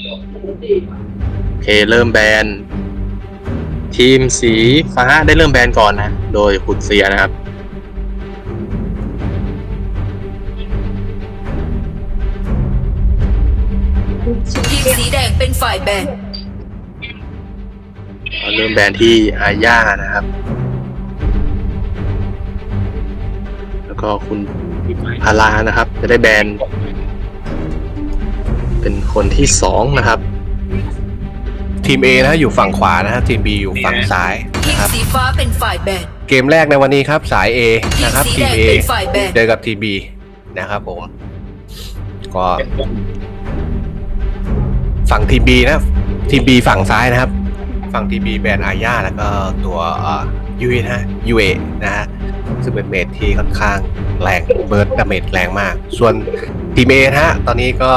โอเคเริ่มแบน ทีมสีฟ้าได้เริ่มแบนก่อนนะ โดยขุดเสียนะครับ ทีมสีแดงเป็นฝ่ายแบน เริ่มแบนที่อาญานะครับ แล้วก็คุณพารานะครับ จะได้แบน เป็นคนที่สองนะครับ ทีม A นะฮะอยู่ฝั่งขวานะฮะทีม B อยู่ฝั่งซ้ายทีมนะครับ สีฟ้าเป็นฝ่ายแบน เกมแรกในวันนี้ครับสาย A นะครับทีทีมมสี A แดงเป็นฝ่ายแบน เจอกับทีม B นะครับผม ก็ฝั่งทีม B นะทีม B ฝั่งซ้ายนะครับ ฝั่งทีม B แบนอาญาแล้วก็ตัวเอ่อยูเอนะฮะยูเอนะฮะซึ่งเป็นเมดที่ค่อนข้างแรงเบิร์ดดาเมจแรงมาก ส่วน ทีมเอนะฮะ ตอนนี้ก็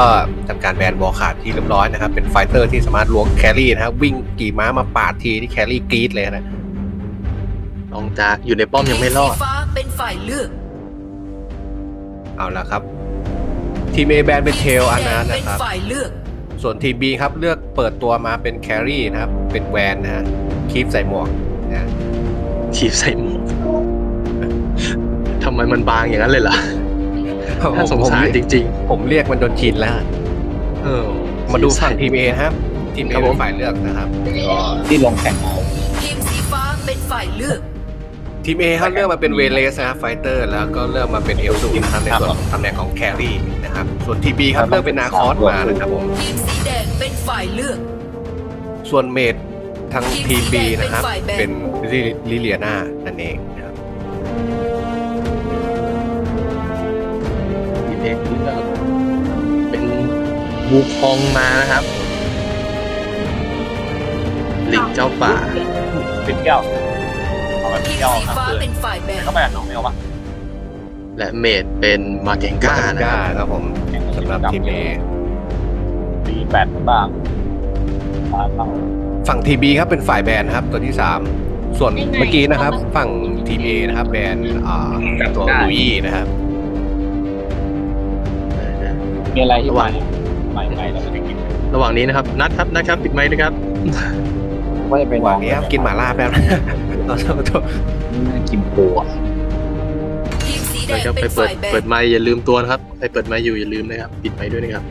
ทำการแบนวอลขาดที่เรียบร้อยนะครับ เป็นไฟเตอร์ที่สามารถล้วงแครี่นะครับวิ่งกี่ม้ามาปาดทีที่แครี่กรีดเลยนะลองจากอยู่ในป้อมยังไม่รอดทีสีฟ้าเป็นฝ่ายเลือกเอาละครับ ทีม A แบนเป็นเทลอันนั้นเป็นะนครับฝ่ายเลือก ส่วนทีม B ครับเลือกเปิดตัวมาเป็นแครี่นะครับ เป็นแวนนะฮะคีฟใส่หมวกนะทีบใส่หมวกทำไมมันบางอย่างนั้นเลยล่ะ น่าสงสารจริง ผมเรียกมันจนชินแล้ว ๆ เออมาดูฝั่งทีม A ครับ ทีม A ครับผมเป็นฝ่ายเลือกนะครับที่ลงแข่งเอาทีมสีฟ้าเป็นฝ่ายเลือก ทีม A ครับเลือกมาเป็นเวเลสนะครับไฟเตอร์ แล้วก็เลือกมาเป็นเอลซูนะครับในส่วนของตำแหน่งของแครี่นะครับ ส่วนทีม B ครับเลือกเป็นนาคอสมานะครับผม ทีมสีแดงเป็นฝ่ายเลือก ส่วนเมดทางทีม B ทีมนะครับ เป็นฝ่ายแบนเป็นลิเลียนานั่นเองนะครับ ทีมเอกเลือกเป็นบูคองมานะครับลิงเจ้าป่าเป็นเที่ยวเอาไปทีมเที่ยวสีทั้งฟ้าคืนเป็นฝ่ายแบนเข้าไปกับน้องเมลปะและเมดเป็นมาเกงก้านะครับครับผมสำหรับทีม A ปีแปดบ้างมาเข้าฝั่งทีบีครับเป็นฝ่ายแบนครับตัวที่3ส่วนเมื่อกี้นะครับ ฝั่งทีมเอนะครับแบนอ่าตัวลุยนะครับ มีอะไรที่ใหม่ใหม่ใหม่แล้วก็ระหว่างนี้นะครับ นัดครับนัดครับปิดไมค์ด้วยครับ ว่าจะเป็นวันนี้ครับกินหม่าล่าแป๊บเราจะมาตัวกินปูอะทีมสีแดแล้วงก็เป็ไปนเปิดฝ่ายแบเปินดไมค์อย่าลืมตัวนะครับใครเปิดไมค์อยู่อย่าลืมนะครับปิดไมค์ด้วยนะครับ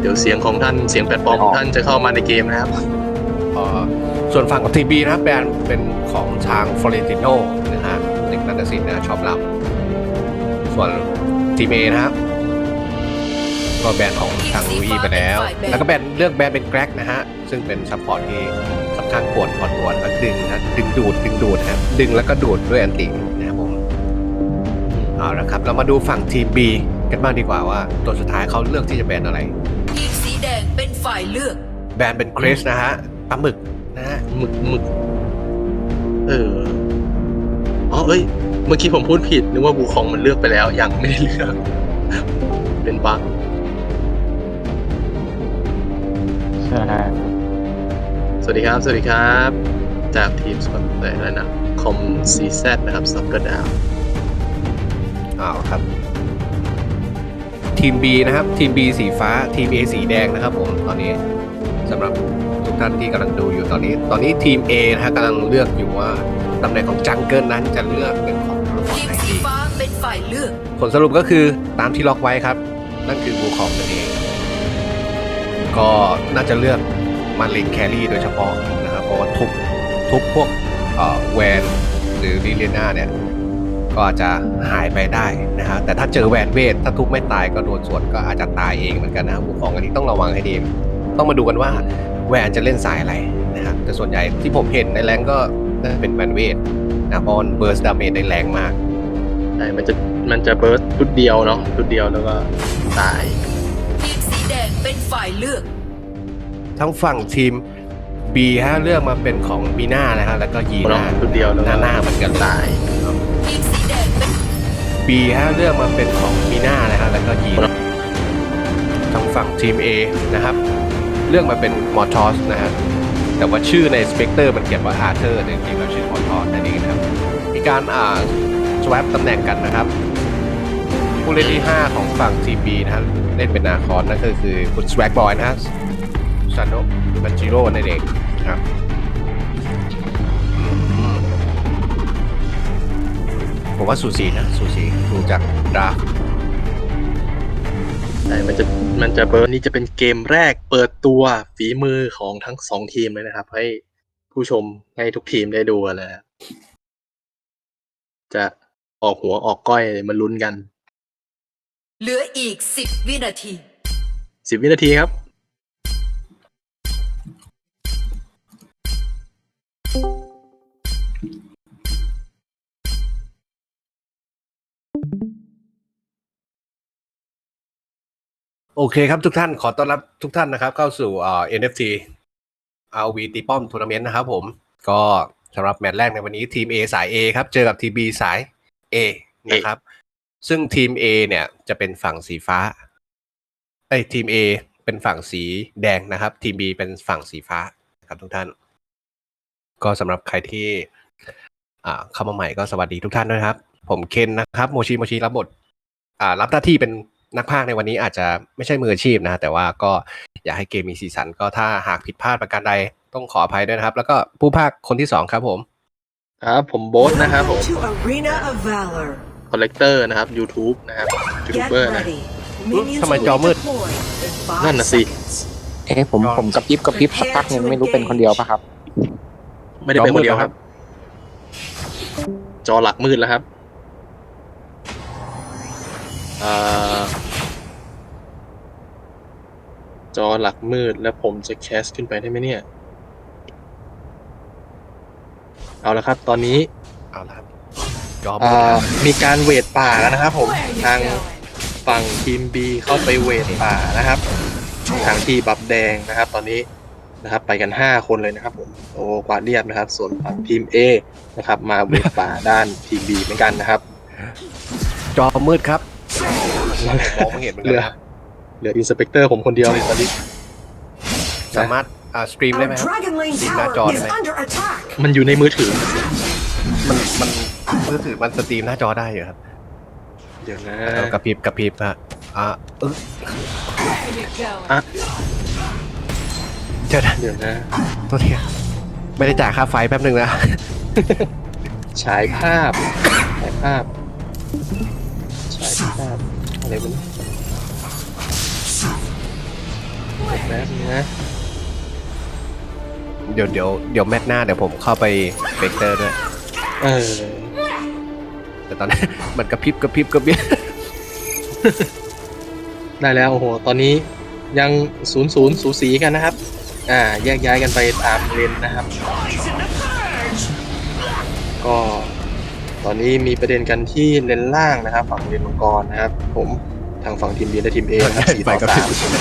เดี๋ยวเสียงของท่านเสียงแปลกปลอมของท่านจะเข้ามาในเกมนะครับ เอ่อส่วนฝั่งของทีบีนะครับแบนเป็นของทางฟลอเรนติโนนะฮะเด็กนันทศิลป์นะชอบลำส่วน ทีมเอนะครับก็แบนของทางลุยไปแล้ว แล้วก็แบนเลือกแบนเป็นแกร็กนะฮะ ซึ่งเป็นซัพพอร์ตที่ค่อนข้างปวดพอตัวแล้วก็ดึงนะดึงดูดดึงดูดนะครับดึงแล้วก็ดูดด้วยอันตินะครับผมเอาละครับ เรามาดูฝั่งทีม B กันบ้างดีกว่าว่า ตัวสุดท้ายเขาเลือกที่จะแบนอะไรทีมสีแดงเป็นฝ่ายเลือก แบนเป็นคริสนะฮะปลาหมึกนะฮะหมึกหมึกเอออ๋อเอ้ย เมื่อกี้ผมพูดผิดนึกว่าบูคองมันเลือกไปแล้ว ยังไม่ได้เลือก เป็นบั๊กใช่สวัสดีครับ สวัสดีครับ จากทีมสปอนเซอร์อะไรนะคอมซีแซนะครับสับกระดาวอ้าวครับ ทีม B นะครับ ทีม B สีฟ้าทีม A สีแดงนะครับผมตอนนี้สำหรับทุกท่านที่กำลังดูอยู่ตอนนี้ ตอนนี้ทีม A นะฮะกำลังเลือกอยู่ว่าตำแหน่งของจังเกิลนั้นจะเลือกเป็น ฝ่ายเลือก ผลสรุปก็คือตามที่ล็อกไว้ครับ นั่นคือบูคอมนั่นเอง ก็น่าจะเลือกมาเลนแครี่โดยเฉพาะนะครับเพราะว่าทุบทุบพวกแวนหรือลิเลียนาเนี่ยก็อาจจะหายไปได้นะฮะแต่ถ้าเจอแวนเวทถ้าทุบไม่ตายก็โดนสวนก็อาจจะตายเองเหมือนกันนะครับผู้ของอันนี้ต้องระวังให้ดีต้องมาดูกันว่าแวนจะเล่นสายอะไรนะครับแต่ส่วนใหญ่ที่ผมเห็นในแรงก็เป็นแวนเวทนะเพราะเบิร์สดาเมจได้แรงมาก ใช่มันจะมันจะเบิร์สชุดเดียวเนาะชุดเดียวแล้วก็ตาย ทีมสีแดงเป็นฝ่ายเลือก ทั้งฝั่งทีม B ฮะเลือกมาเป็นของบีน่านะฮะแล้วก็ยีน่าเนาะชุดเดียวแล้วหก็น้าหน้าเหมือนกันเลยตาย ทีมสีแดงเป็น B ฮะเลือกมาเป็นของบีน่านะฮะแล้วก็ยีน่าทางฝั่งทีม A นะครับ เลือกมาเป็นมอร์ทอสนะฮะแต่ว่าชื่อในสเปกเตอร์มันเขียนว่าอาร์เธอร์แต่จริงๆแล้วชื่อมอร์ทอสนั่นเองนะครับมีการอ่า สวปตำแหน่งกันนะครับ ผู้เล่นที่ 5 ของฝั่งทีบีนะฮะเล่นเป็นนาคอนนั่นก็คือคุณสวกบอยนะฮะซานโนบันจิโร่นั่นเองครับผมว่าสูสีนะสูสีดูจากดราฟใช่มันจะมันจะเปิดนี่จะเป็นเกมแรกเปิดตัวฝีมือของทั้งสองทีมเลยนะครับ ให้ผู้ชมให้ทุกทีมได้ดูกันเลยนะครับจะ ออกหัวออกก้อยมาลุ้นกัน เหลืออีก10วินาที สิบวินาทีครับ โอเคครับทุกท่านขอต้อนรับทุกท่านนะครับ เข้าสู่เอ่อ NFT RV ตีป้อมทัวร์นาเมนต์นะครับผม ก็สำหรับแมตช์แรกในวันนี้ทีม A สาย A ครับ เจอกับทีม B สาย A นะครับ ซึ่งทีม A เนี่ยจะเป็นฝั่งสีฟ้าเอ้ยทีม A เป็นฝั่งสีแดงนะครับ ทีม B เป็นฝั่งสีฟ้านะครับทุกท่าน ก็สำหรับใครที่อ่าเข้ามาใหม่ก็สวัสดีทุกท่านด้วยครับ ผมเคนนะครับ โมชิโมชิรับบทอ่ารับหน้าที่เป็นนักพากย์ในวันนี้อาจจะไม่ใช่มืออาชีพนะ แต่ว่าก็อยากให้เกมมีสีสันก็ถ้าหากผิดพลาดประการใดต้องขออภัยด้วยนะครับ แล้วก็ผู้พากย์คนที่สองครับผม ครับ ผมโบ๊ทนะครับผม To Arena of Valor. คอลเลกเตอร์นะครับ YouTube นะครับยูทูบ Get เบอร์นะ ready. Minions ทำไม will จอ be มืด deployed in five นั่นน่ะสิ seconds. เอ๊ะผมผมกระพริบกระพริบสักพักหนึ่งไม่รู้เป็นคนเดียวปะครับ ไม่ได้เป็นคนเดียวจอมืดครับ จอหลักมืดแล้วครับอ่าจอหลักมืดแล้วผมจะแคสขึ้นไปได้ไหมเนี่ย เอาละครับ ตอนนี้เอาละครับยอมอ่ามีการเวทป่าแล้วนะครับ ผมทางฝั่งทีม B เข้าไปเวทป่านะครับ ทางที่บับแดงนะครับ ตอนนี้นะครับ ไปกัน 5 คนเลยนะครับ ผมโอ้กวาดเรียบนะครับ ส่วนฝั่งทีม A นะครับ มาเวทป่าด้านทีม B เหมือนกันนะครับ จอมืดครับ มองไม่เห็นเหมือนเหกันลือนะครับเหลืออินสเปกเตอร์ผมคนเดียวเลยตอนนี้ สามารถ อ่าสตรีมได้ไหม Our ครับ Dragon Lane Nhìn ra Tower trò is này. under attack. มันอยู่ในมือถือ มันมันมือถือมันสตรีมหน้าจอได้อยู่ครับเดี๋ยวนะเอากระพริบกระพริบฮะอ่าเอออะเจอนะเดี๋ยวนะ ตัวเทียไม่ได้จ่ายค่าไฟแป๊บหนึ่งนะ ฉายภาพ ฉายภาพ ฉายภาพ อะไรวะเนี่ยเดี๋ยวแป๊บนึงนะ เดี๋ยวเดี๋ยวเดี๋ยวแมตช์หน้าเดี๋ยวผมเข้าไปเบเตอร์ด้วย เออ แต่ตอนนี้ มันกระพริบกระพริบกระพริบได้แล้วโอ้โห ตอนนี้ยังศูนย์ศูนย์สูสีกันนะครับ อ่า แยกย้ายกันไปตามเลนนะครับ ก็ตอนนี้มีประเด็นกันที่เลนล่างนะครับ ฝั่งเลนมังกรนะครับ ผมทางฝั่งทีม B และทีม A นะครับสี่ไปต่อกระพริสาบม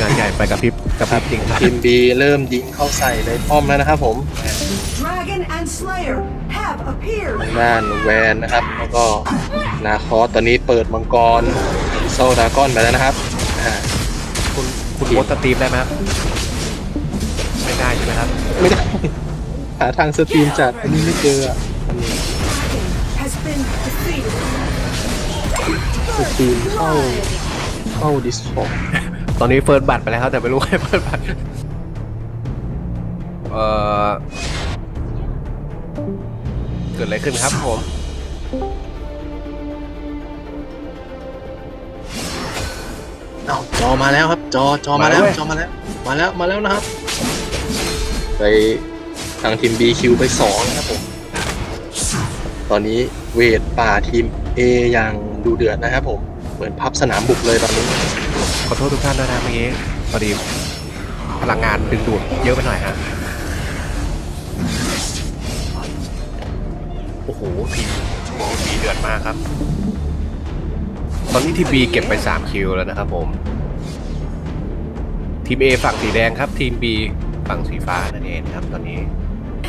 งานใหญ่ไปกระพริบ กระพริบจริงครับทีม B เริ่มยิงเข้าใส่ในป้อมแล้วนะครับผม Dragon and Slayer have appeared. ทางด้านแวนนะครับ แล้วก็นาคอสตอนนี้เปิดมังกรโซดากอนไปแล้วนะครับอ่าคุณคุณโพสต์สตรีมได้ไหมครับไม่ได้ใช่ไหมครับไม่ได้ หาทางสตรีมจัดอันนี้ไม่เจออะ Has been defeated. สตรีมเข้าเข้าดิสคอร์ ตอนนี้เฟิร์สบัตรไปแล้วครับแต่ไม่รู้ใครเฟิร์สบัตรเอ่อเกิดอะไรขึ้นครับผมอ้าวจอมาแล้วครับ จอจอมาแล้ว มาแล้วเว้ย จอมาแล้ว มาแล้วมาแล้วนะครับ ไปทางทีม B คิวไปสองนะครับผม ตอนนี้เวทป่าทีม A อย่างดูเดือดนะครับผม เหมือนพับสนามบุกเลยตอนนี้ ขอโทษทุกท่านด้วยนะเมื่อกี้พอดีพลังงานดึงดูดเยอะไปหน่อยฮะโอ้โหทีมีเดือดมากครับ ตอนนี้ทีมบีเก็บไป 3 คิวแล้วนะครับผม ทีม A ฝั่งสีแดงครับ ทีม B ฝั่งสีฟ้านั่นเองครับ ตอนนี้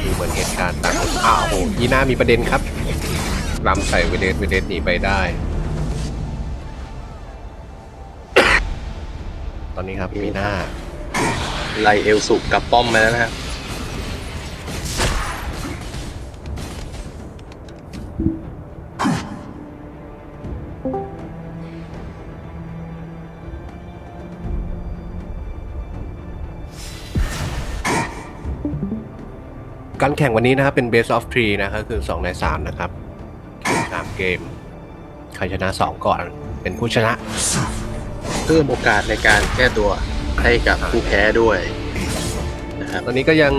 ดูเหมือนเหตุการณ์ต่างอ้าวโอ้โหยีน่ามีประเด็นครับลำใส่เวเดนเวเดนหนีไปได้ ตอนนี้ครับปีหน้า ไลเอลสุกกับป้อมมาแล้วนะครับการแข่งวันนี้นะครับเป็น best of three นะครับคือ 2 ใน 3 นะครับ 3 เกม ใครชนะ 2 ก่อนเป็นผู้ชนะ เพิ่มโอกาสในการแก้ตัวให้กับผู้แพ้ด้วยนะครับตอนนี้ก็ยัง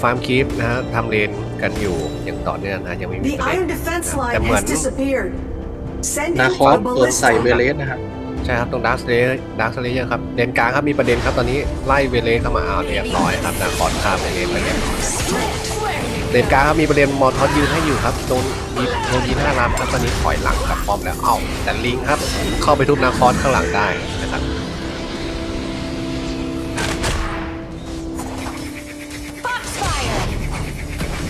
ฟาร์มคีปนะฮะทำเลนกันอยู่อย่างต่อเนื่องนะยังไม่มี The ประเด็น iron defense line Cảm has ơn. disappeared. Send นา in คอส a เปิดใส่เว ballista. เลสนะครับใช่ครับตรงดาร์คเลย์ดาร์คเลย์ครับเลนกลางครับมีประเด็นครับตอนนี้ไล่เวเลสเข้ามาเอาเรียบร้อยครับนาคอนข้ามเวเลสไปเรียบร้อย เลนกลางครับมีประเด็นมอทอสยืนให้อยู่ครับโดนมีโดนยีหน้ารับครับตอนนี้ถอยหลังกลับป้อมแล้วเอ้าแต่ลิงครับเข้าไปทุบนาคอนข้างหลังได้นะครับ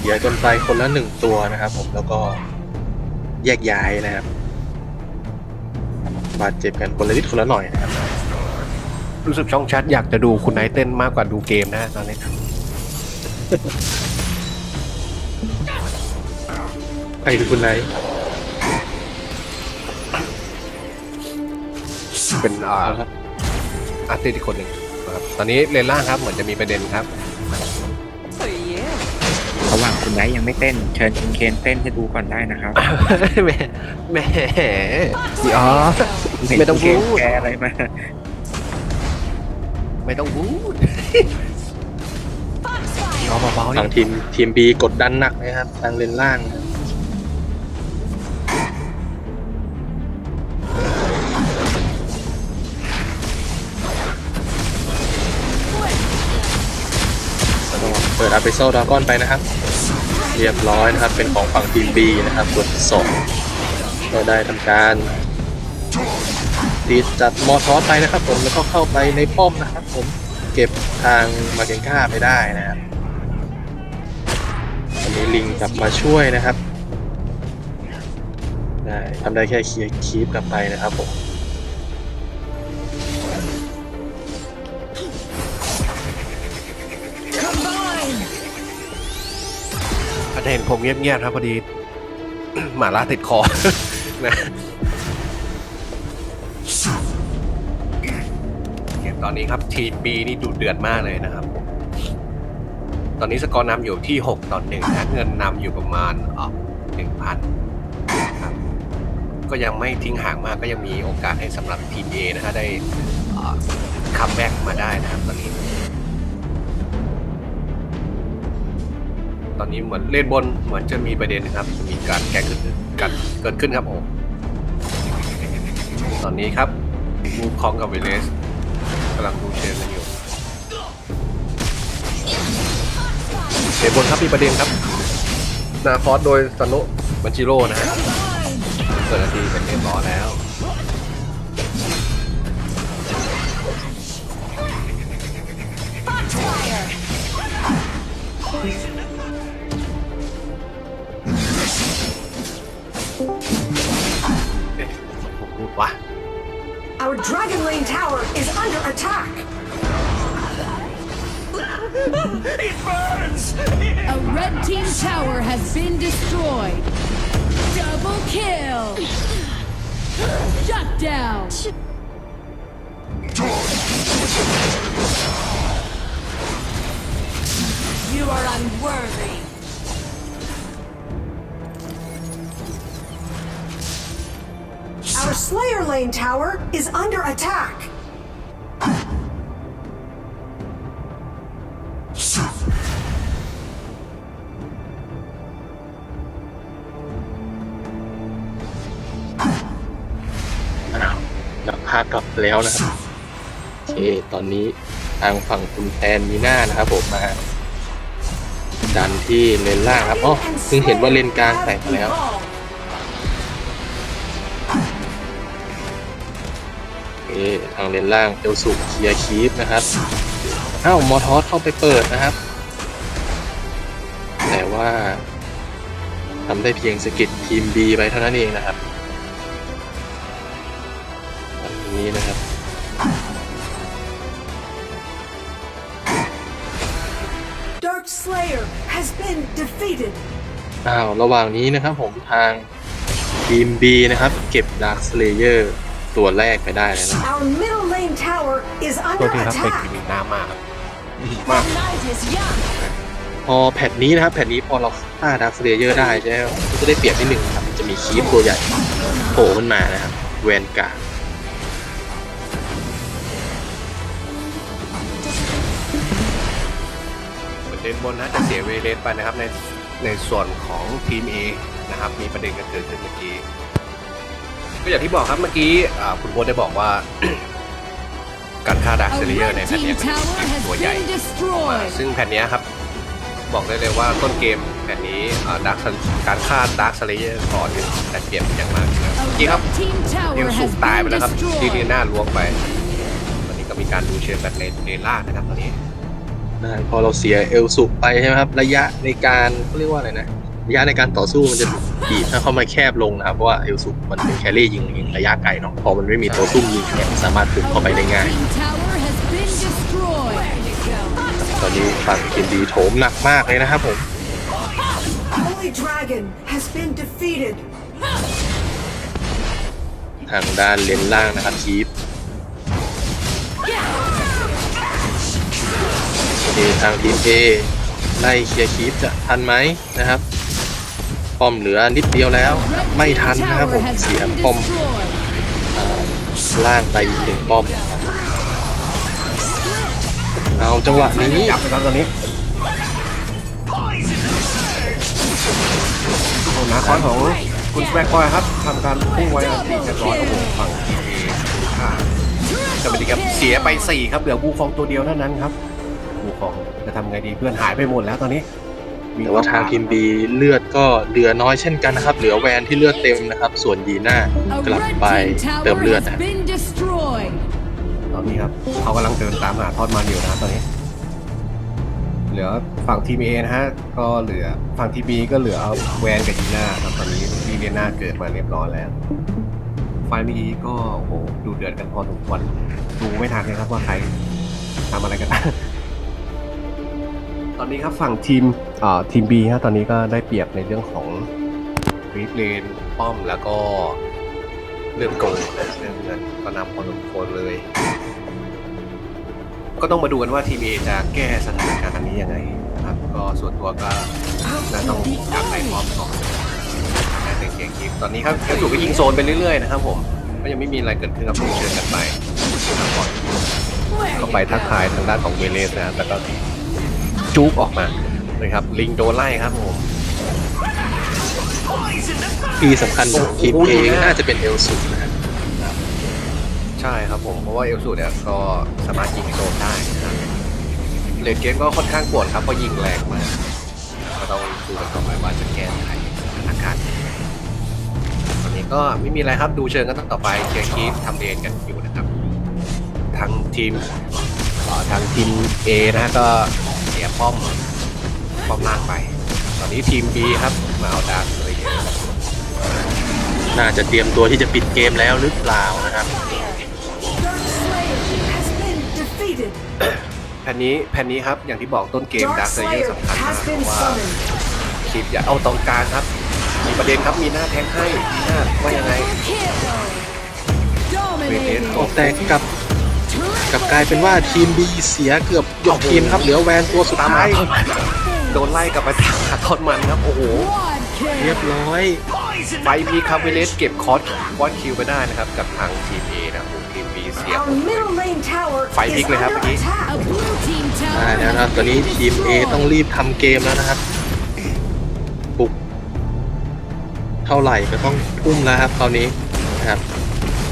เดี๋ยวจนไปคนละหนึ่งตัวนะครับ ผมแล้วก็แยกย้ายนะครับบาดเจ็บกันคนละนิดคนละหน่อยนะครับรู้สึกช่องแชัดอยากจะดูคุณไนท์เต้นมากกว่าดูเกมนะตอนนี้ ใครคือคุณไนท์เป็นอ่าอาร์ติสต์อีกคนหนึ่งนะครับตอนนี้เลนล่างครับเหมือนจะมีประเด็นครับ ระหว่างคุณไนท์ยังไม่เต้น เชิญคุณเคนเต้นให้ดูก่อนได้นะครับแหมแหมพี่อ๋อไม่ต้องเห็นคุณพูดเคนแกอะไรมา ไม่ต้องพูด เอาเบาๆทางนี่ทีมทีมบีกดดันหนักนะครับ ทางเลนล่างนะครับแล้วก็เปิดอาร์เปโซดากอนไปนะครับ เรียบร้อยนะครับ เป็นของฝั่งทีมบีนะครับกดสองก็ได้ทำการตีจัดมอทอสไปนะครับผมแล้วก็เข้าไปในป้อมนะครับผมเก็บทางมาเกนก้าไปได้นะครับ อันนี้ลิงกลับมาช่วยนะครับได้ทำได้แค่เคลียร์คีปกลับไปนะครับผมอาจจะเห็นผมเงียบๆครับพอดี หมาล่าติดคอ นะเกมตอนนี้ครับทีมบีนี่ดูเดือดมากเลยนะครับ ตอนนี้สกอร์นำอยู่ที่ 6ต่อหนึ่งนะเงินนำอยู่ประมาณหนึ่งพันครับก็ยังไม่ทิ้งห่างมากก็ยังมีโอกาสให้สำหรับทีม A นะฮะได้คัมแบ็กมาได้นะครับตอนนี้ ตอนนี้เหมือนเล่นบนเหมือนจะมีประเด็นนะครับ มีการแก้ขึ้นกันเกิดขึ้นครับผมตอนนี้ครับมูฟคองกับเวเลสกำลังดูเชนกันอยู่ เชนบนครับมีประเด็นครับ นาคอสโดยซานุบันจิโร่นะฮะเปิดนาทีเป็นเรียบร้อยแล้วผมพูดว่า Our Dragon Lane tower is under attack. A red team tower has been destroyed. Double kill. Shut down. You are unworthy. Our Slayer Lane tower is under attack. กพากลับแล้วนะครับโอเคตอนนี้ทางฝั่งคุณแทนมีหน้านะครับผมมาดันที่เลนล่างครับอ๋อเพิ่งเห็นว่าเลนกลางแตกแล้ว evolved. โอเคทางเลนล่างเอลสุเคลียร์คีฟนะครับอ้าวมอทอสเข้าไปเปิดนะครับ แต่ว่าทำได้เพียงสกิดทีม B ไปเท่านั้นเองนะครับ นนี้นะครับ Dark Slayer has been defeated. อ้าวระหว่างนี้นะครับผมทางทีม B นะครับ เก็บ Dark Slayer ตัวแรกไปได้แล้วนะ Our middle lane tower is ตัว under ที่ครับเป็น attack. ทีมหน้ามากครับ The night is young. พอแพทนี้นะครับแพทนี้พอเราฆ่าดาร์คเลเยอร์ได้ใช่ไหมครับก็จะได้เปรียบนิดหนึ่งครับ จะมีคีปตัวใหญ่โผล่ขึ้นมานะครับ แวนการ์ เหมือนเดนบนนะจะเสียเวเลสไปนะครับในในส่วนของทีม A นะครับมีประเด็นกันเกิดขึ้นเมื่อกี้ก็อย่างที่บอกครับเมื่อกี้คุณโบได้บอกว่า การฆ่าดาร์คเซเลเยร์ในแผ่นนี้เป็นตัวใหญ่ซึ่งแผ่นนี้ครับบอกได้เลยว่าต้นเกมแผ่นนี้ดาร์คการฆ่าดาร์คเซเลเยร์ก่อนเนี่แต่เปลี่ยนอย่างมากเมื่อกี้ครับ red team เดียว tower สู has บตายไปแล้วครับดีดี destroyed. หน้าล้วงไป ตอนนี้ก็มีการดูเชิญแบบในเลนล่านะครับตอนนี้ นะฮะพอเราเสียเอลสุไปใช่ไหมครับ ระยะในการเขาเรียกว่าอะไรนะระยะในการต่อสู้มันจะบีบให้เข้ามาแคบลงนะครับเพราะว่าเอลสุมันเป็นแครี่ยิงยิงระยะไกลเนาะพอมันไม่มีตัวซุ่มยิงเนี่ยสามารถปุ่ม A เข้าไปได้ red ง่าย team tower has been destroyed. ตอนนี้ฝั่งทีมดีโถมหนักมากเลยนะครับผม Holy Dragon has been defeated. ทางด้านเลนล่างนะครับคีฟ เคทางทีม A ไล่เคลียร์คีฟจะทันไหมนะครับป้อมเหลือนิดเดียวแล้วไม่ทันนะครับผมเสียป้อมล่างไปอีกหนึ่งป้อมเอาจังหวะนี้จับไปตอนนี้โอ้นาคอนของคุณแม็กคอยครับทำการพุ่งไว้อันที่เรียบร้อยโอ้โหฝั่งทีเอจะเป็นครับเสียไปสี่ครับเหลือบูฟองตัวเดียวเท่านั้นครับ บูฟองจะทำไงดีเพื่อนหายไปหมดแล้วตอนนี้แต่ว่าทางทีม B เลือดก็เหลือน้อยเช่นกันนะครับ เหลือแวนที่เลือดเต็มนะครับ ส่วนยีน่า A กลับ red ไป team เติม tower เลือด has นะครับ been destroyed. ตอนนี้ครับเขากำลังเดินตามหาทอดมันอยู่นะครับตอนนี้ เหลือฝั่งทีมเอนะฮะก็เหลือฝั่งทีบีก็เหลือแวนกับยีน่าครับตอนนี้ทีเวียน่าเกิดมาเรียบร้อยแล้วไฟล์เมื่อกี้ก็โอ้โหดูเดือดกันพอสมควรดูไม่ทันเลยครับว่าใครทำอะไรกันบ้าง ตอนนี้ครับฝั่งทีมอ่าทีมบีฮะตอนนี้ก็ได้เปรียบในเรื่องของรีเลนป้อมแล้วก็เรื่องโกลเรื่องเงินก็นำพอสมควรเลย ก็ต้องมาดูกันว่าทีมเอจะแก้สถานการณ์นี้ยังไงนะครับ ก็ส่วนตัวก็น่าต้องจับในพร้อมก่อนแต่ในเกมคลิปตอนนี้ครับแคปซูก็ยิงโซนไปเรื่อยๆนะครับผมก็ยังไม่มีอะไรเกิดขึ้นครับผมเชิญกันไปก่อนเข้าไปทักทายทางด้านของเวเลสนะแล้วก็ จุกออกมาเลยครับ ลิงโดนไล่ครับผมที่สำคัญของทีมโอ้โห A ยีน่าน่าจะเป็นเอลสุนะครับใช่ครับผม เพราะว่าเอลสูเนี่ยก็สามารถยิงโซนได้นะครับเลนเกมก็ค่อนข้างปวดครับเพราะยิงแรงมากก็ต้องดูกันต่อไปว่าจะแก้ไขสถานการณ์ยังไงตอนนี้ก็ไม่มีอะไรครับดูเชิงกันต่อไปเคลียร์คีฟทำเลนกันอยู่นะครับทางทีมเอ่อทางทีม A นะฮะก็เสียป้อมป้อมล่างไป ตอนนี้ทีม B ครับ มาเอาดาร์กเลยเยอะน่าจะเตรียมตัวที่จะปิดเกมแล้วหรือเปล่านะครับ Dark Slayer has been defeated. แผ่นนี้แผ่นนี้ครับอย่างที่บอกต้นเกม Dark ดาร์กเลเยอ Slayer ร์สำคัญมาก has เพ been ราะว่า summoned. คลิปอย่าเอาตรงกลางครับ มีประเด็นครับมีหน้าแทงให้มีหน้าว่ายังไง Double kill. เวเนส Dominating. แต่กลับ กลับกลายเป็นว่าทีม B เสียเกือบยกทีมครับเหลือแวนตัวสุดตามท้าหายทอดมันโดนไล่กลับไปตามหาทอดมันครับ โอ้โห Quad เรียบ kill. ร้อยไฟพีครับเวเลสเก็บคอร์สวอตคิวไปได้นะครับ กับทางทีมเอนะครับผมทีมบีเสีย Our middle lane tower Fight is big เลยครับ under เมื่อกี้ attack. A blue team ได้ tower แล้วนะครับ has ตอนนี้ been ทีม A ต้อง destroyed. รีบทำเกมแล้วนะครับบุกเท่าไหร่ก็ต้องทุ่มแล้วครับตอนนี้นะครับ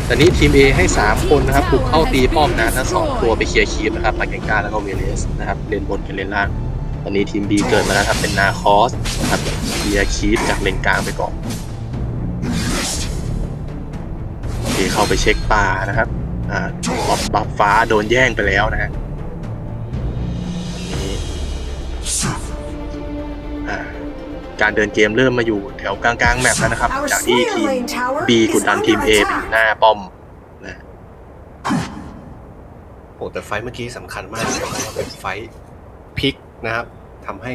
ตอนนี้ทีม A ให้ 3 คนนะครับบุกเข้าตีป้อมนะทั้งสองตัวไปเคลียร์คีฟนะครับปาเกนกาแล้วก็เวเลสนะครับเลนบนกับเลนล่าง ตอนนี้ทีม B เกิดมาแล้วครับเป็นนาคอสนะครับเคลียร์คีฟจากเลนกลางไปก่อนโอเคเข้าไปเช็คป่านะครับอ่าบัฟบัฟฟ้าโดนแย่งไปแล้วนะฮะตอนนี้อ่า การเดินเกมเริ่มมาอยู่แถวกลางๆแมปแล้วนะครับ Our จากที่ Slayer ทีม lane tower B กด is ดันทีม under A ไปอยู่ attack. หน้าป้อมนะโอ้แต่ไฟท์เมื่อกี้สำคัญมากเลยเพราะว่าเป็นไฟท์พลิกนะครับทำให้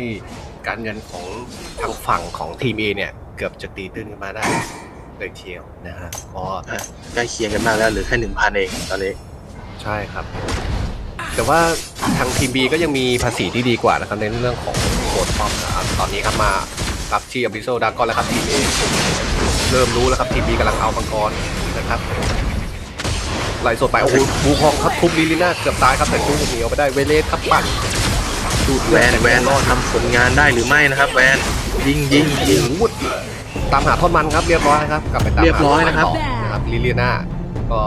การเงินของทางฝั่งของทีมเอเนี่ย เกือบจะตีตื้นขึ้นมาได้เลยเทียวนะฮะก็อะใกล้เคียงกันมากแล้วเหลือแค่หนึ่งพันเองตอนนี้ ใช่ครับ แต่ว่าทางทีม B ก็ยังมีภาษีที่ดีกว่านะครับในเรื่องของโคดป้อมนะครับตอนนี้ครับมา ครับที่อ b ิโซดากอนแล้วครับทีม A เริ่มรู้แล้วครับทีม B กำลังเอามังกรนะครับไล่สดไปโอ้โหบูคองครับทุบลิลิน่าเกือบตายครับแต่ทุบหนีออกไปได้เวเลสครับปั่นดูดแวนแวนรอดทำผลงานได้หรือไม่นะครับ แวนยิงยิงยิงโอ้โหตามหาท่อนมันครับเรียบร้อยครับกลับไปตามหาเรียบร้อยนะครับท่มัต่นะครับลิลิน่าก็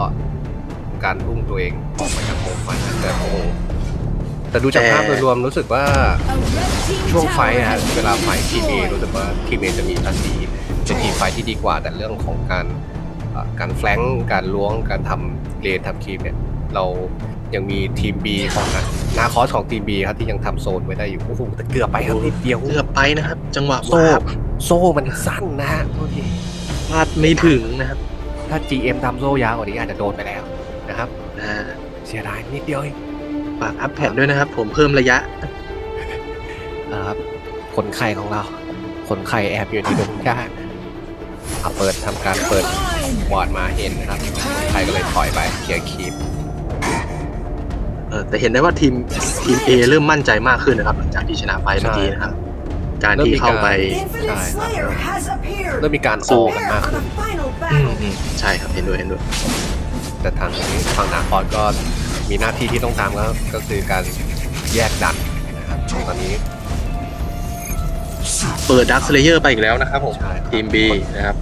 การรุ่งตัวเองออกมาจากโคมไฟนะแต่โอ้โห แต่ดูจากภาพโดยรวมรู้สึกว่า A red team ช่วงไฟท์ tower ฮะ has เวลา been ไฟท์ทีมเอ destroyed. รู้สึกว่าทีมเอจะมีภาษีเป็นทีมไฟท์ที่ดีกว่าแต่เรื่องของการเอ่อการแฟลงก์การล้วงการทำเลนทำคีมเนี่ยเรายังมีทีม B ของนะนาคอสของทีม B ครับที่ยังทำโซนไว้ได้อยู่โอ้โหแต่เกือบไปครับนิดเดียวเกือบไปนะครับ จังหวะโซ่วาบโซ่มันสั้นนะฮะโทษทีพลาดไม่ถึงนะครับ ถ้า GM ทำโซ่ยาวกว่านี้อาจจะโดนไปแล้วนะครับอ่าเสียดายนิดเดียวเอง ฝากอัพแพดด้วยนะครับ ผมเพิ่มระยะนะครับคนไข้ของเรา คนไข้แอบอยู่ที่ดงหญ้าเอาเปิดทำการเปิดวอร์ดมาเห็นนะครับคนไทยก็เลยถอยไปเคลียร์คีปเออแต่เห็นได้ว่าทีมทีม A เริ่มมั่นใจมากขึ้นนะครับ หลังจากที่ชนะไปเมื่อกี้นะครับ การที่เข้าไป Infinite Sorry, Slayer has appeared. เริ่มมีการออกกันมาก Prepare ขึ้ for น the final อืม battle. อืมใช่ครับเห็นด้วยเห็นด้วยแต่ทางฝั่งนาคอสก็ มีหน้าที่ที่ต้องตามก็ก็คือการแยกดันนะครับตอนนี้เปิดดักสเลเยอร์ไปอีกแล้วนะครับผมใช่ครับทีม B นะครับ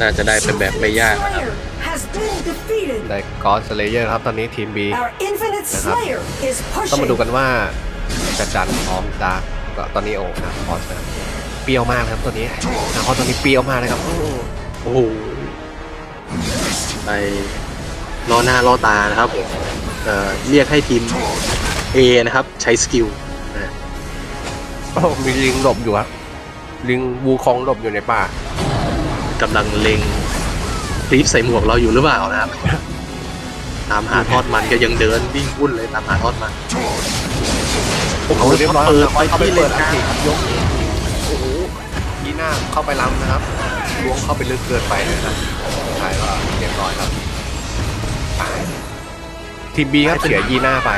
น่าจะได้เป็นแบบไม่ยากนะครับ Slayer has been defeated. ได้กอสเลเยอร์ครับตอนนี้ทีม B Our Infinite นะครับ Slayer is ต้องมาดู pushing. กันว่าจะจันพร้อมดาร์กก็ตอนนี้โอ้นาคอสนะครับเปรี้ยวมากครับตัวนี้นาคอสตัวนี้เปรี้ยวมากเลยครับโอ้โอ้โหไปรอหน้ารอตานะครับผม เอ่อเรียกให้ทีม A นะครับใช้สกิลนะโอ้มีลิงหลบอยู่ครับลิงวูคองหลบอยู่ในป่ากำลังเล็งคลิปใส่หมวกเราอยู่หรือเปล่านะครับ ตามหาทอดมันก็ยังเดินวิ่งวุ่นเลยตามหาทอดมันโอ้โหเรียบร้อยเปิดไปไปที่ที่เลเลนนกลางครับยกโอ้โหยีน่าเข้าไปล้ำนะครับล้วงเข้าไปลึกเกินไปนะครับสุดท้ายก็เรียบร้อยครับตาย ทีมบีครับเสียยีน่าไป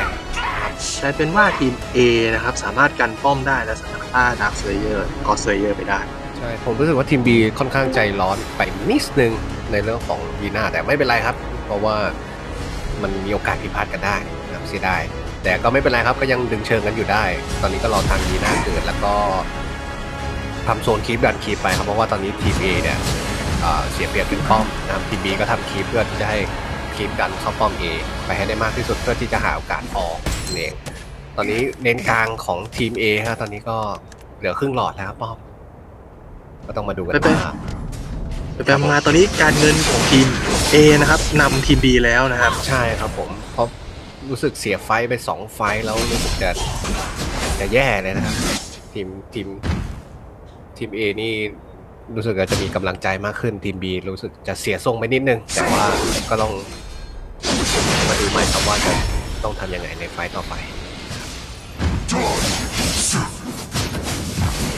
กลายเป็นว่าทีม A นะครับ สามารถกันป้อมได้และสามารถฆ่าดักเซเยอร์กอเซเยอร์ไปได้ใช่ผมรู้สึกว่าทีมบีค่อนข้างใจร้อนไปนิดนึงในเรื่องของยีน่าแต่ไม่เป็นไรครับ เพราะว่ามันมีโอกาสผิดพลาดกันได้นะครับเสียดายแต่ก็ไม่เป็นไรครับก็ยังดึงเชิงกันอยู่ได้ ตอนนี้ก็รอทางยีน่าเกิดแล้วก็ทำโซนคีปดันคีปไปครับเพราะว่าตอนนี้ทีม A เนี่ยอ่าเสียเปรียบเป็นป้อมนะครับทีม B ก็ทำคีปเพื่อที่จะให้ คีปดันเข้าป้อม A ไปให้ได้มากที่สุดเพื่อที่จะหาโอกาสออกนั่นเองตอนนี้เลนกลางของทีม A ฮะตอนนี้ก็เหลือครึ่งหลอดแล้วป้อมก็ต้องมาดูกันไปไปว่าไปมาตอนนี้การเงินของทีม A นะครับนำทีม B แล้วนะครับ ใช่ครับผมเพราะรู้สึกเสียไฟไปสองไฟแล้วรู้สึกจะจะแย่เลยนะครับทีมทีมทีม A นี่รู้สึกว่าจะมีกำลังใจมากขึ้นทีม B รู้สึกจะเสียทรงไปนิดนึง แต่ว่าก็ต้อง มาดูใหม่ครับว่าจะต้องทำยังไงในไฟต่อไป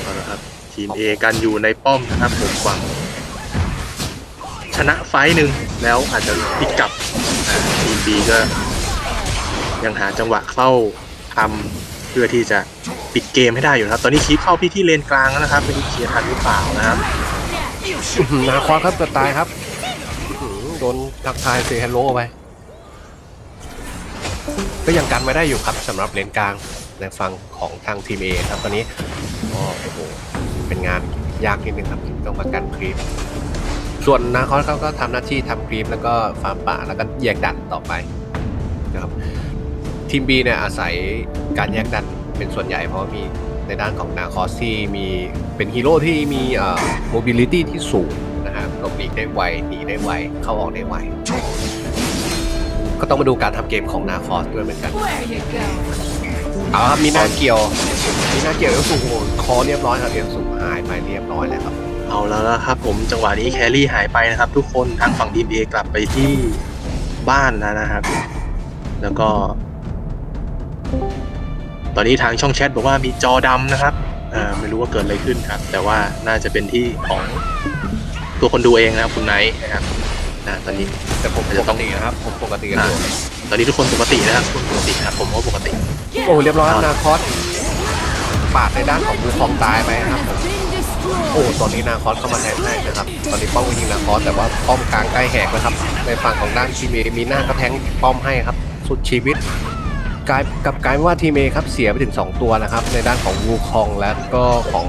เอาละครับทีม A กันอยู่ในป้อมนะครับผมหวังชนะไฟหนึ่งแล้วอาจจะพลิกกลับทีม B ก็ยังหาจังหวะเข้าทำเพื่อที่จะปิดเกมให้ได้อยู่นะครับ ตอนนี้คีปเข้าพี่ที่เลนกลางแล้วนะครับไม่รู้เคลียร์ทันหรือเปล่านะครับนาคอสครับเกือบตายครับโดนทักทายเซฮัลโลไป ก็ยังกันไว้ได้อยู่ครับสำหรับเลนกลางในฝั่งของทางทีมเอครับตอนนี้ก็โอ้โหเป็นงานยากนิดนึงครับต้องมากันครีปส่วนนาคอสเขาก็ทำหน้าที่ทำครีปแล้วก็ฟาร์มป่าแล้วก็แยกดันต่อไปนะครับทีม B เนี่ยอาศัยการแยกดันเป็นส่วนใหญ่เพราะมีในด้านของนาคอสที่มีเป็นฮีโร่ที่มีโมบิลิตี้ที่สูงนะฮะหลบหลีได้ไวหนีได้ไวเข้าออกได้ไว ก็ต้องมาดูการทำเกมของนาคอสด้วยเหมือนกัน Where you go? เอาครับมีหน้าเกี่ยว มีหน้าเกี่ยวเอลสูโหคอเรียบร้อยครับเอลสูหายไปเรียบร้อยแล้วครับ เอาแล้วนะครับผมจังหวะนี้แครี่หายไปนะครับ ทุกคนทางฝั่งทีม A กลับไปที่บ้านแล้วนะครับ แล้วก็ ตอนนี้ทางช่องแชทบอกว่ามีจอดำนะครับเอ่อไม่รู้ว่าเกิดอะไรขึ้นครับ แต่ว่าน่าจะเป็นที่ของตัวคนดูเองนะครับคุณไนท์นะครับ อ่าตอนนี้แต่ผมอาจปจะกต้องตินะครับผมปกติกันอยู่ตอนนี้ทุกคนปกตินะครับทุกคนปกตินะครับผมก็ปกติ Get โอ้เรียบร้อยนาคอสปาดในด้านของบูคองตายไป Tower ครับ has been โอ้ destroyed. ตอนนี้นาคอสเข้ามาแทนให้นะครับ ตอนนี้ป้อมก็ยิงนาคอสแต่ว่าป้อมกลางใกล้แหกแล้วครับ ในฝั่งของด้านทีมเอมีหน้าก็แทงป้อมให้ครับ สุดชีวิตกลายกับกลายเป็นว่าทีมเอครับเสียไปถึง 2 ตัวนะครับ ในด้านของวูคองและก็ของ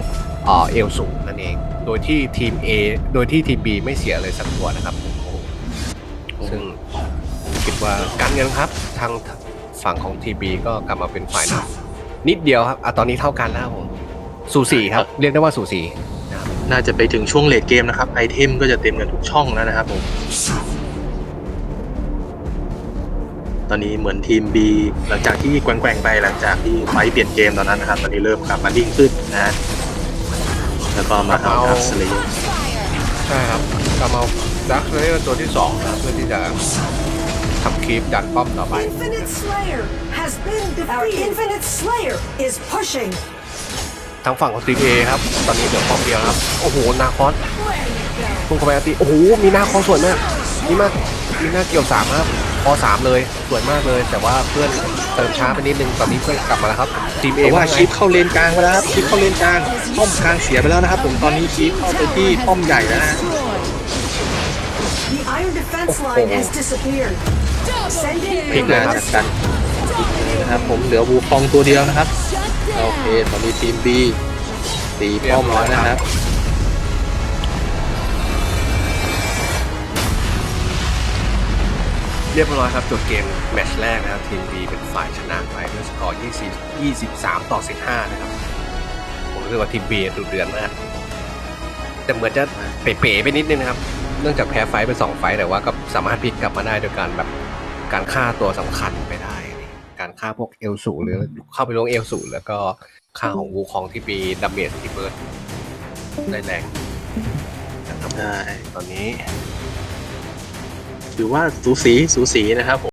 เอ่อเอลสูนั่นเอง โดยที่ทีม A โดยที่ทีม B ไม่เสียเลยสักตัวนะครับโอ้โหซึ่งคิด ว่าการเงินครับ ทางฝั่งของทีม B ก็กลับมาเป็นฝ่ายนำนิดเดียวครับอะตอนนี้เท่ากันแล้วครับผมสูสีครับ เรียกได้ว่าสูสีน่าจะไปถึงช่วงเลดเกมนะครับไอเทมก็จะเต็มกันทุกช่องแล้วนะครับผมตอนนี้เหมือนทีม B หลังจากที่แกว่งๆไปหลังจากที่ไฟท์เปลี่ยนเกมตอนนั้นนะครับตอนนี้เริ่มกลับมาดิ่งขึ้นนะฮะแล้วก็มาเอาเอาทับสลีใช่ครับกำเอาดักเลอร์ตัวที่2นะเพื่อที่จะ ทำคลิปดันป้อมต่อไป Infinite Slayer has been defeated. Our Infinite Slayer is pushing. ทางฝั่งของทีมเอครับ ตอนนี้เหลือป้อมเดียวนะครับ โอ้โห นาคอสพุ่งเข้าไปอันตีโอ้โห มีหน้าคอสวยมาก นี่มาก มีหน้าเกี่ยวสามครับคอสามเลย สวยมากเลย แต่ว่าเพื่อนเติมช้าไปนิดนึง ตอนนี้เพื่อนกลับมาแล้วครับ ทีมเอแต่ว่าว่าไงคลิปเข้าเลนกลางไปแล้วครับคลิปเข้าเลนกลางป้อมกลางเสียไปแล้วนะครับ ผมตอนนี้คลิปเข้าไปที่ป้อมใหญ่แล้วนะ The Iron Defense Line has disappeared. Sending พลิกเลยน่าครับจะกันนะครับผมเหลือวูฟองตัวเดียวนะครับโอเคตอนนี้ทีม B ตีป้อมแล้วนะครับเรียบร้อยครับจบเกมแมตช์แรกนะครับทีม B เป็นฝ่ายชนะไปด้วยสกอร์20 23 ต่อ 15 นะครับ ผมรู้สึกว่าทีม B ดูเดือดมากแต่เหมือนจะเป๋ๆไปนิดนึงนะครับ เนื่องจากแพ้ไฟต์ไป2ไฟต์แต่ว่าก็สามารถพลิกกลับมาได้โดยการแบบ การฆ่าตัวสำคัญไปได้ การฆ่าพวกเอลสูหรือเข้าไปลงเอลสูแล้วก็ฆ่าของวูคองที่มีดาเมจที่เบิร์ดได้แรงนะครับได้ตอนนี้ ถือว่าสูสีสูสีนะครับผม